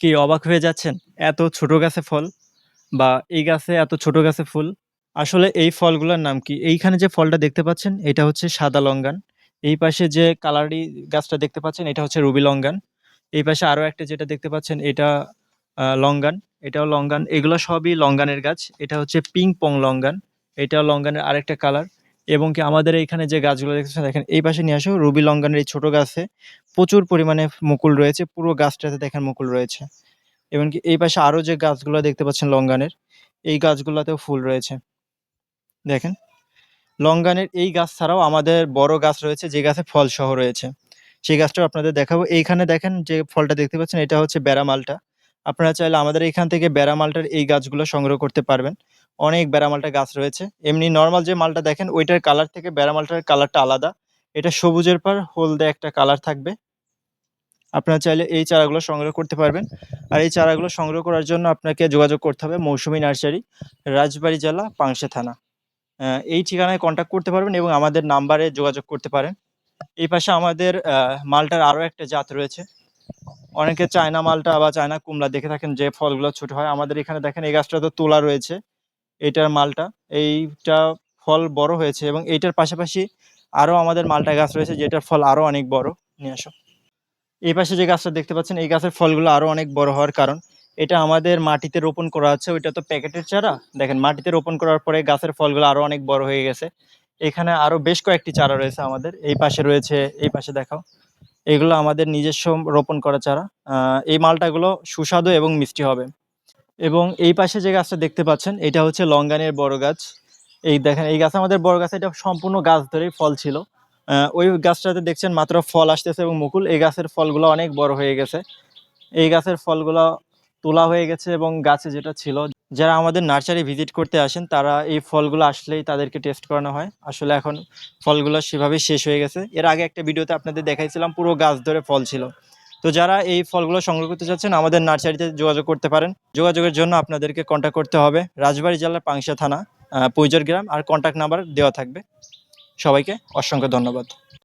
কি অবাক হয়ে যাচ্ছেন? এত ছোট গাছে ফল বা এই গাছে এত ছোট গাছে ফুল। আসলে এই ফলগুলোর নাম কি? এইখানে যে ফলটা দেখতে পাচ্ছেন, এটা হচ্ছে সাদা লঙ্গান। এই পাশে যে কালারি গাছটা দেখতে পাচ্ছেন, এটা হচ্ছে রুবি লঙ্গান। এই পাশে আরও একটা যেটা দেখতে পাচ্ছেন, এটা লঙ্গান। এটাও লঙ্গান। এগুলো সবই লঙ্গানের গাছ। এটা হচ্ছে পিং পং লঙ্গান। এটাও লঙ্গানের আরেকটা কালার। এবং কি আমাদের এইখানে যে গাছগুলো দেখতেছেন দেখেন, এই পাশে নিয়ে আসো, রুবি লঙ্গানের এই ছোটো গাছে। প্রচুর পরিমাণে মুকুল রয়েছে, পুরো গাছটাতে দেখেন মুকুল রয়েছে। এমনকি এই পাশে আরও যে গাছগুলো দেখতে পাচ্ছেন লঙ্গানের, এই গাছগুলোতেও ফুল রয়েছে। দেখেন, লঙ্গানের এই গাছ ছাড়াও আমাদের বড় গাছ রয়েছে, যে গাছে ফল সহ রয়েছে। সেই গাছটাও আপনাদের দেখাবো। এইখানে দেখেন যে ফলটা দেখতে পাচ্ছেন, এটা হচ্ছে বেড়ামালটা আপনারা চাইলে আমাদের এইখান থেকে বেড়ামালটার এই গাছগুলো সংগ্রহ করতে পারবেন। অনেক বেড়ামালটা গাছ রয়েছে। এমনি নর্মাল যে মালটা দেখেন, ওইটার কালার থেকে বেড়ামালটার কালারটা আলাদা। এটা সবুজের পর হলদে একটা কালার থাকবে। আপনারা চাইলে এই চারাগুলো সংগ্রহ করতে পারবেন। আর এই চারাগুলো সংগ্রহ করার জন্য আপনাকে যোগাযোগ করতে হবে মৌসুমী নার্সারি, রাজবাড়ি জেলা, পাংশা থানা। এই ঠিকানায় কন্ট্যাক্ট করতে পারবেন এবং আমাদের নাম্বারে যোগাযোগ করতে পারেন। এই পাশে আমাদের মালটার আরও একটা জাত রয়েছে। অনেকে চায়না মালটা বা চায়না কুমড়া দেখে থাকেন যে ফলগুলো ছোট হয়। আমাদের এখানে দেখেন এই গাছটা তো তোলা রয়েছে, এটার মালটা। এইটা ফল বড় হয়েছে এবং এইটার পাশাপাশি আরও আমাদের মালটা গাছ রয়েছে, যেটার ফল আরও অনেক বড়। নিয়ে আসো। এই পাশে যে গাছটা দেখতে পাচ্ছেন, এই গাছের ফলগুলো আরও অনেক বড় হওয়ার কারণ। এটা আমাদের মাটিতে রোপণ করা আছে, ওইটা তো প্যাকেটের চারা। দেখেন, মাটিতে রোপণ করার পরে গাছের ফলগুলো আরও অনেক বড় হয়ে গেছে। এখানে আরও বেশ কয়েকটি চারা রয়েছে আমাদের। এই পাশে রয়েছে, এই পাশে দেখাও। এগুলো আমাদের নিজস্ব রোপণ করা চারা। এই মালটাগুলো সুস্বাদু এবং মিষ্টি হবে। এবং এই পাশে যে গাছটা দেখতে পাচ্ছেন, এটা হচ্ছে লঙ্গানের বড় গাছ। এই দেখেন, এই গাছ আমাদের বড় গাছ এটা সম্পূর্ণ গাছ ধরেই ফল ছিল। ওই গাছটাতে দেখছেন মাত্র ফল আসতেছে এবং মুকুল। এই গাছের ফলগুলো অনেক বড় হয়ে গেছে। এই গাছের ফলগুলো তোলা হয়ে গেছে এবং গাছে যেটা ছিল, যারা আমাদের নার্সারি ভিজিট করতে আসেন, তারা এই ফলগুলো আসলেই তাদেরকে টেস্ট করানো হয়। আসলে এখন ফলগুলো সেভাবেই শেষ হয়ে গেছে। এর আগে একটা ভিডিওতে আপনাদের দেখাইছিলাম, পুরো গাছ ধরে ফল ছিল। তো যারা এই ফলগুলো সংগ্রহ করতে চাচ্ছেন, আমাদের নার্সারিতে যোগাযোগ করতে পারেন। যোগাযোগের জন্য আপনাদেরকে কন্ট্যাক্ট করতে হবে। রাজবাড়ী জেলার পাংশা থানা। পৈজর গ্রাম আর কন্ট্যাক্ট নাম্বার দেওয়া থাকবে। সবাইকে অসংখ্য ধন্যবাদ।